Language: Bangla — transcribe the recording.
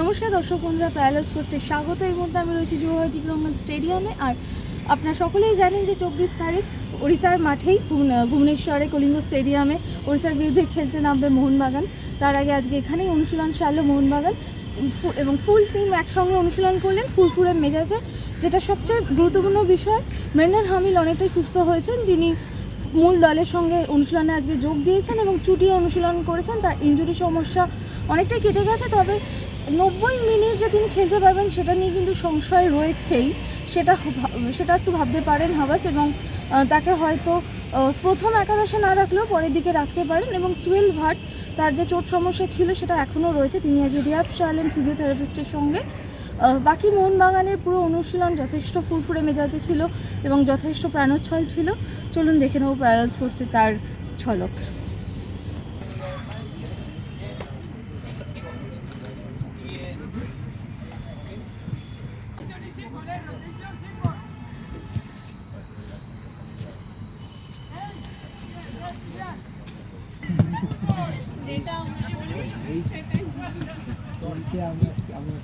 নমস্কার দর্শক বন্ধুরা প্যারালাল স্পোর্টসের স্বাগত। এই মুহূর্তে আমি রয়েছি যুবভারতী ক্রীড়াঙ্গন স্টেডিয়ামে। আর আপনারা সকলেই জানেন যে চব্বিশ তারিখ ওড়িশার মাঠেই ভুবনেশ্বরে কলিঙ্গ স্টেডিয়ামে ওড়িশার বিরুদ্ধে খেলতে নামবে মোহনবাগান। তার আগে আজকে এখানেই অনুশীলন সারলো মোহনবাগান। এবং ফুল টিম একসঙ্গে অনুশীলন করলেন ফুলফুরে মেজাজে, যেটা সবচেয়ে গুরুত্বপূর্ণ বিষয়। মেন্ডান হামিল অনেকটাই সুস্থ হয়েছেন। তিনি মূল দলের সঙ্গে অনুশীলনে আজকে যোগ দিয়েছেন এবং চুটিয়ে অনুশীলন করেছেন, তার ইঞ্জুরি সমস্যা অনেকটাই কেটে গেছে, তবে নব্বই মিনিট যে তিনি খেলতে পারবেন সেটা নিয়ে কিন্তু সংশয় রয়েছেই। সেটা সেটা একটু ভাবতে পারেন হাবাস এবং তাকে হয়তো প্রথম একাদশে না রাখলেও পরের দিকে রাখতে পারেন এবং সুয়েল ভাট, তার যে চোট সমস্যা ছিল সেটা এখনও রয়েছে। তিনি আজ রিয়াব শালেন ফিজিওথেরাপিস্টের সঙ্গে বাকি মোহনবাগানের পুরো অনুশীলন যথেষ্ট ফুরফুরে মেজাজে ছিল এবং যথেষ্ট প্রাণোচ্ছল ছিল চলুন দেখে নেব প্যারাল স্পোর্টসে তার ঝলক গল্পে আমরা আমরা